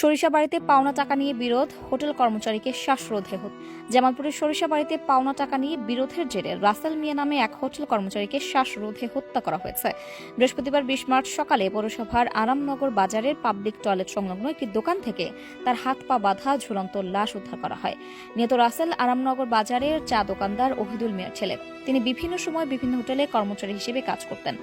সরিষাবাড়িতে পাওনা টাকা নিয়ে বিরোধ, হোটেল কর্মচারীকে শ্বাসরোধে জামালপুরের সরিষাবাড়িতে পাওনা টাকা নিয়ে বিরোধের জেরে রাসেল মিয়া নামে এক হোটেল কর্মচারীকে শ্বাসরোধে হত্যা করা হয়েছে। বৃহস্পতিবার বিশ মার্চ সকালে পৌরসভার আরামনগর বাজারের পাবলিক টয়লেট সংলগ্ন একটি দোকান থেকে তার হাত পা বাঁধা ঝুলন্ত লাশ উদ্ধার করা হয়। নিহত রাসেল আরামনগর বাজারের চা দোকানদার ওহিদুল মিয়ার ছেলে। তিনি বিভিন্ন সময় বিভিন্ন হোটেলে কর্মচারী হিসেবে কাজ করতেন।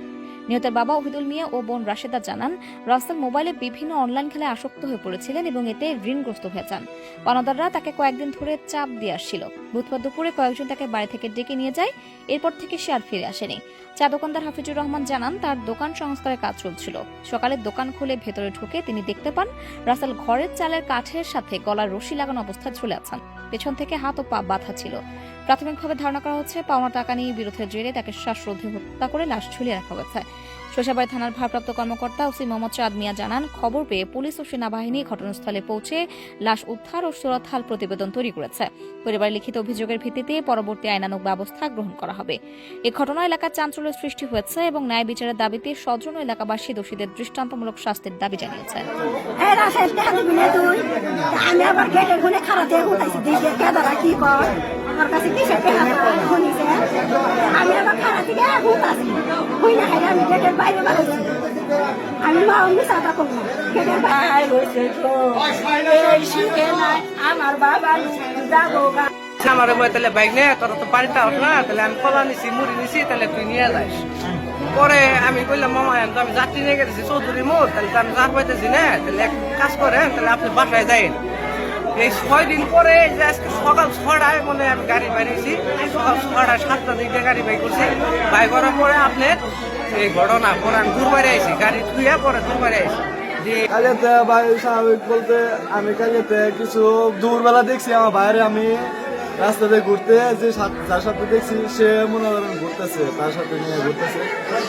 নিহতের বাবা ওহিদুল মিয়া ও বোন রাশেদা জানান, রাসেল মোবাইলে বিভিন্ন অনলাইন খেলায় আসক্ত হয়ে পড়েছিলেন এবং এতে ঋণগ্রস্ত হয়ে যান। পানাদাররা তাকে কয়েকদিন ধরে চাপ দিয়ে আসছিল। বুধবার দুপুরে কয়েকজন তাকে বাড়ি থেকে ডেকে নিয়ে যায়। এরপর থেকে সে আর ফিরে আসেনি। চা দোকানদার হাফিজুর রহমান জানান, তার দোকান সংস্কারের কাজ চলছিল। সকালে দোকান খুলে ভেতরে ঢুকে তিনি দেখতে পান, রাসেল ঘরের চালের কাঠের সাথে গলার রশি লাগানো অবস্থায় ঝুলে আছেন। পেছন থেকে হাত ও পা বাঁধা ছিল। প্রাথমিকভাবে ধারণা করা হচ্ছে, পাওনা টাকা নিয়ে বিরোধের জেরে তাকে শ্বাসরোধে হত্যা করে লাশ ঝুলিয়ে রাখা হয়েছে। শোষাবাড়ি থানার ভারপ্রাপ্ত কর্মকর্তা ওসি মোহাম্মদ চাঁদ মিয়া জানান, খবর পেয়ে পুলিশ ও সেনাবাহিনী ঘটনাস্থলে পৌঁছে লাশ উদ্ধার ও সুরতহাল প্রতিবেদন তৈরি করেছে। পরিবারের লিখিত অভিযোগের ভিত্তিতে পরবর্তী আইনানুগ ব্যবস্থা গ্রহণ করা হবে। এ ঘটনা এলাকার চাঞ্চল্যের সৃষ্টি হয়েছে এবং ন্যায় বিচারের দাবিতে স্বজন এলাকাবাসী দোষীদের দৃষ্টান্তমূলক শাস্তির দাবি জানিয়েছে। এই রাশেদ দেখা দিবি না তুই? তা আমি আবার কি কর আমার কাছে দেখা শুনিছে আমি আবার খারা থেকে উঠাছি হই না খাই আমি গেটের বাইরে বাড়াইছি আমি মা অন্য সাদা করব। গেটের বাইরে হয়েছে তো এই শিখে নাই আমার বাবা যাব আমার বই তাহলে বাইক নে তোর তো বাড়িতে আস না তাহলে আমি কলা নিছি মুড়ি নিছি তাহলে তুই নিয়ে যাস। পরে আমি কইলাম মামা তো আমি যাত্রী নিয়ে গেছি চৌধুরী মোড় তাহলে তো আমি যার পাইতেছি না তাহলে এক কাজ করেন তাহলে আপনি বাসায় যাইন। এই ছয় দিন পরে আজকে সকাল ছটায় মানে আমি গাড়ি বাইরেছি সকাল ছটায় সাতটা দিকে গাড়ি বাই করছি। বাই করার পরে আপনি এই ঘটনা পরে আমি দূর বাইরে আইছি, গাড়ি ধুয়ে পরে দূর বাইরে আইছি। কালিয়াতে ভাই, স্বাভাবিক বলতে আমি কালিয়াতে কিছু দূরবেলা দেখছি, আমার বাইরে আমি রাস্তাতে ঘুরতে যে যার সাথে দেখছি, সে মনে করেন ঘুরতেছে, তার সাথে নিয়ে ঘুরতেছে।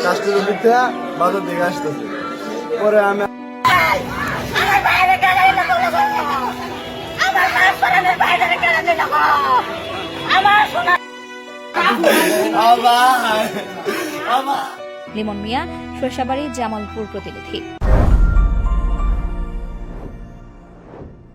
কাস্টের দিক থেকে বাজার দিকে আসতেছে। পরে আমি লিমন মিয়া শৈশাবাড়ি জামালপুর প্রতিনিধি।